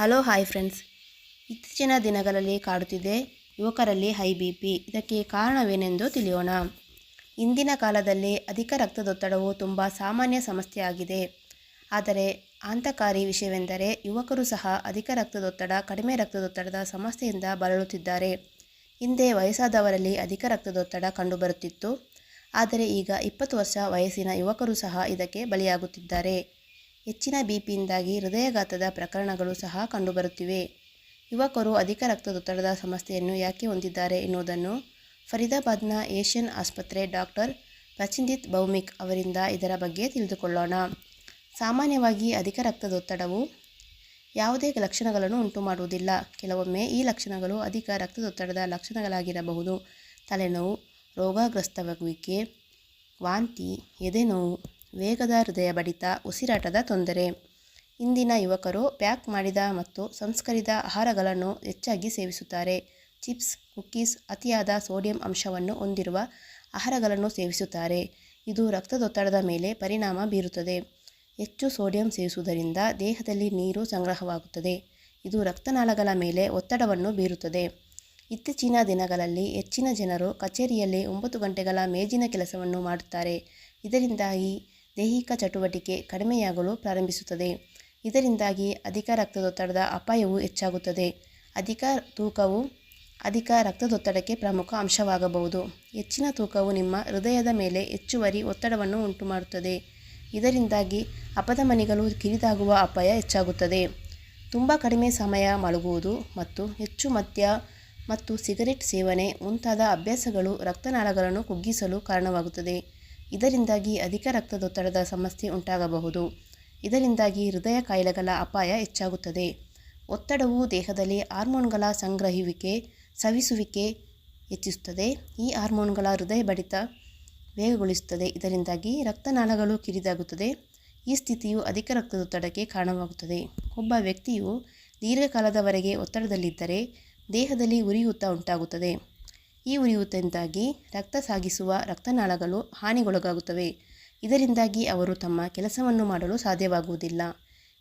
Hello, hi friends. ಇತ್ತೀಚಿನ ದಿನಗಳಲ್ಲಿ ಕಾಡುತ್ತಿದೆ ಯುವಕರಲ್ಲಿ ಹೈ ಬಿ ಪಿ. ಇದಕ್ಕೆ ಕಾರಣವೇನೆಂದು ತಿಳಿಯೋಣ. ಇಂದಿನ ಕಾಲದಲ್ಲಿ ಅಧಿಕ ರಕ್ತದೊತ್ತಡವು ತುಂಬ ಸಾಮಾನ್ಯ ಸಮಸ್ಯೆಯಾಗಿದೆ ಆದರೆ ಆಂತಕಾರಿ ವಿಷಯವೆಂದರೆ ಯುವಕರು ಸಹ ಅಧಿಕ ರಕ್ತದೊತ್ತಡ, ಕಡಿಮೆ ರಕ್ತದೊತ್ತಡದ ಸಮಸ್ಯೆಯಿಂದ ಬಳಲುತ್ತಿದ್ದಾರೆ. ಹಿಂದೆ ವಯಸ್ಸಾದವರಲ್ಲಿ ಅಧಿಕ ರಕ್ತದೊತ್ತಡ ಕಂಡುಬರುತ್ತಿತ್ತು. ಆದರೆ ಈಗ ಇಪ್ಪತ್ತು ವರ್ಷ ವಯಸ್ಸಿನ ಯುವಕರು ಸಹ ಇದಕ್ಕೆ ಬಲಿಯಾಗುತ್ತಿದ್ದಾರೆ. ಹೆಚ್ಚಿನ ಬಿಪಿಯಿಂದಾಗಿ ಹೃದಯಘಾತದ ಪ್ರಕರಣಗಳು ಸಹ ಕಂಡುಬರುತ್ತಿವೆ. ಯುವಕರು ಅಧಿಕ ರಕ್ತದೊತ್ತಡದ ಸಮಸ್ಯೆಯನ್ನು ಯಾಕೆ ಹೊಂದಿದ್ದಾರೆ ಎನ್ನುವುದನ್ನು ಫರೀದಾಬಾದ್ನ ಏಷ್ಯನ್ ಆಸ್ಪತ್ರೆ ಡಾಕ್ಟರ್ ಪ್ರಚಿಂದಿತ್ ಭೌಮಿಕ್ ಅವರಿಂದ ಇದರ ಬಗ್ಗೆ ತಿಳಿದುಕೊಳ್ಳೋಣ. ಸಾಮಾನ್ಯವಾಗಿ ಅಧಿಕ ರಕ್ತದೊತ್ತಡವು ಯಾವುದೇ ಲಕ್ಷಣಗಳನ್ನು ಉಂಟು ಮಾಡುವುದಿಲ್ಲ ಕೆಲವೊಮ್ಮೆ ಈ ಲಕ್ಷಣಗಳು ಅಧಿಕ ರಕ್ತದೊತ್ತಡದ ಲಕ್ಷಣಗಳಾಗಿರಬಹುದು. ತಲೆನೋವು, ರೋಗಗ್ರಸ್ತವಾಗುವಿಕೆ, ವಾಂತಿ, ಎದೆನೋವು ವೇಗದ ಹೃದಯ ಬಡಿತ ಉಸಿರಾಟದ ತೊಂದರೆ. ಇಂದಿನ ಯುವಕರು ಪ್ಯಾಕ್ ಮಾಡಿದ ಮತ್ತು ಸಂಸ್ಕರಿದ ಆಹಾರಗಳನ್ನು ಹೆಚ್ಚಾಗಿ ಸೇವಿಸುತ್ತಾರೆ. ಚಿಪ್ಸ್ ಕುಕ್ಕೀಸ್ ಅತಿಯಾದ ಸೋಡಿಯಂ ಅಂಶವನ್ನು ಹೊಂದಿರುವ ಆಹಾರಗಳನ್ನು ಸೇವಿಸುತ್ತಾರೆ. ಇದು ರಕ್ತದೊತ್ತಡದ ಮೇಲೆ ಪರಿಣಾಮ ಬೀರುತ್ತದೆ. ಹೆಚ್ಚು ಸೋಡಿಯಂ ಸೇವಿಸುವುದರಿಂದ ದೇಹದಲ್ಲಿ ನೀರು ಸಂಗ್ರಹವಾಗುತ್ತದೆ. ಇದು ರಕ್ತನಾಳಗಳ ಮೇಲೆ ಒತ್ತಡವನ್ನು ಬೀರುತ್ತದೆ. ಇತ್ತೀಚಿನ ದಿನಗಳಲ್ಲಿ ಹೆಚ್ಚಿನ ಜನರು ಕಚೇರಿಯಲ್ಲಿ ಒಂಬತ್ತು ಗಂಟೆಗಳ ಮೇಜಿನ ಕೆಲಸವನ್ನು ಮಾಡುತ್ತಾರೆ. ಇದರಿಂದಾಗಿ ದೈಹಿಕ ಚಟುವಟಿಕೆ ಕಡಿಮೆಯಾಗಲು ಪ್ರಾರಂಭಿಸುತ್ತದೆ. ಇದರಿಂದಾಗಿ ಅಧಿಕ ರಕ್ತದೊತ್ತಡದ ಅಪಾಯವು ಹೆಚ್ಚಾಗುತ್ತದೆ. ಅಧಿಕ ತೂಕವು ಅಧಿಕ ರಕ್ತದೊತ್ತಡಕ್ಕೆ ಪ್ರಮುಖ ಅಂಶವಾಗಬಹುದು. ಹೆಚ್ಚಿನ ತೂಕವು ನಿಮ್ಮ ಹೃದಯದ ಮೇಲೆ ಹೆಚ್ಚುವರಿ ಒತ್ತಡವನ್ನು ಉಂಟುಮಾಡುತ್ತದೆ. ಇದರಿಂದಾಗಿ ಅಪಧಮನಿಗಳು ಕಿರಿದಾಗುವ ಅಪಾಯ ಹೆಚ್ಚಾಗುತ್ತದೆ. ತುಂಬ ಕಡಿಮೆ ಸಮಯ ಮಲಗುವುದು ಮತ್ತು ಹೆಚ್ಚು ಮದ್ಯ ಮತ್ತು ಸಿಗರೆಟ್ ಸೇವನೆ ಮುಂತಾದ ಅಭ್ಯಾಸಗಳು ರಕ್ತನಾಳಗಳನ್ನು ಕುಗ್ಗಿಸಲು ಕಾರಣವಾಗುತ್ತದೆ. ಇದರಿಂದಾಗಿ ಅಧಿಕ ರಕ್ತದೊತ್ತಡದ ಸಮಸ್ಯೆ ಉಂಟಾಗಬಹುದು. ಇದರಿಂದಾಗಿ ಹೃದಯ ಕಾಯಿಲೆಗಳ ಅಪಾಯ ಹೆಚ್ಚಾಗುತ್ತದೆ. ಒತ್ತಡವು ದೇಹದಲ್ಲಿ ಹಾರ್ಮೋನ್ಗಳ ಸಂಗ್ರಹುವಿಕೆ, ಸವಿಸುವಿಕೆ ಹೆಚ್ಚಿಸುತ್ತದೆ. ಈ ಹಾರ್ಮೋನ್ಗಳ ಹೃದಯ ಬಡಿತ ವೇಗಗೊಳಿಸುತ್ತದೆ. ಇದರಿಂದಾಗಿ ರಕ್ತನಾಳಗಳು ಕಿರಿದಾಗುತ್ತದೆ. ಈ ಸ್ಥಿತಿಯು ಅಧಿಕ ರಕ್ತದೊತ್ತಡಕ್ಕೆ ಕಾರಣವಾಗುತ್ತದೆ. ಒಬ್ಬ ವ್ಯಕ್ತಿಯು ದೀರ್ಘಕಾಲದವರೆಗೆ ಒತ್ತಡದಲ್ಲಿದ್ದರೆ ದೇಹದಲ್ಲಿ ಉರಿಯೂತ ಉಂಟಾಗುತ್ತದೆ. ಈ ಉರಿಯೂತದಿಂದಾಗಿ ರಕ್ತ ಸಾಗಿಸುವ ರಕ್ತನಾಳಗಳು ಹಾನಿಗೊಳಗಾಗುತ್ತವೆ. ಇದರಿಂದಾಗಿ ಅವರು ತಮ್ಮ ಕೆಲಸವನ್ನು ಮಾಡಲು ಸಾಧ್ಯವಾಗುವುದಿಲ್ಲ.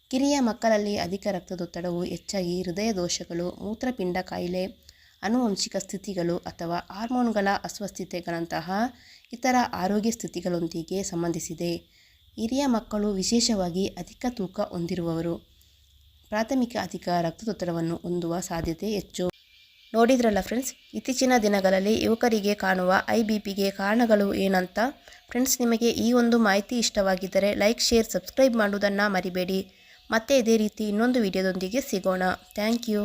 ಕಿರಿಯ ಮಕ್ಕಳಲ್ಲಿ ಅಧಿಕ ರಕ್ತದೊತ್ತಡವು ಹೆಚ್ಚಾಗಿ ಹೃದಯ ದೋಷಗಳು ಮೂತ್ರಪಿಂಡ ಕಾಯಿಲೆ ಆನುವಂಶಿಕ ಸ್ಥಿತಿಗಳು ಅಥವಾ ಹಾರ್ಮೋನ್ಗಳ ಅಸ್ವಸ್ಥತೆಗಳಂತಹ ಇತರ ಆರೋಗ್ಯ ಸ್ಥಿತಿಗಳೊಂದಿಗೆ ಸಂಬಂಧಿಸಿದೆ. ಹಿರಿಯ ಮಕ್ಕಳು ವಿಶೇಷವಾಗಿ ಅಧಿಕ ತೂಕ ಹೊಂದಿರುವವರು. ಪ್ರಾಥಮಿಕ ಅಧಿಕ ರಕ್ತದೊತ್ತಡವನ್ನು ಹೊಂದುವ ಸಾಧ್ಯತೆ ಹೆಚ್ಚು. ನೋಡಿದ್ರಲ್ಲ ಫ್ರೆಂಡ್ಸ್ ಇತ್ತೀಚಿನ ದಿನಗಳಲ್ಲಿ ಯುವಕರಿಗೆ ಕಾಣುವ ಐ ಬಿ ಪಿಗೆ ಕಾರಣಗಳು ಏನಂತ? ಫ್ರೆಂಡ್ಸ್ ನಿಮಗೆ ಈ ಒಂದು ಮಾಹಿತಿ ಇಷ್ಟವಾಗಿದ್ದರೆ ಲೈಕ್ ಶೇರ್ ಸಬ್ಸ್ಕ್ರೈಬ್ ಮಾಡುವುದನ್ನು ಮರಿಬೇಡಿ. ಮತ್ತೆ ಇದೇ ರೀತಿ ಇನ್ನೊಂದು ವಿಡಿಯೋದೊಂದಿಗೆ ಸಿಗೋಣ. Thank you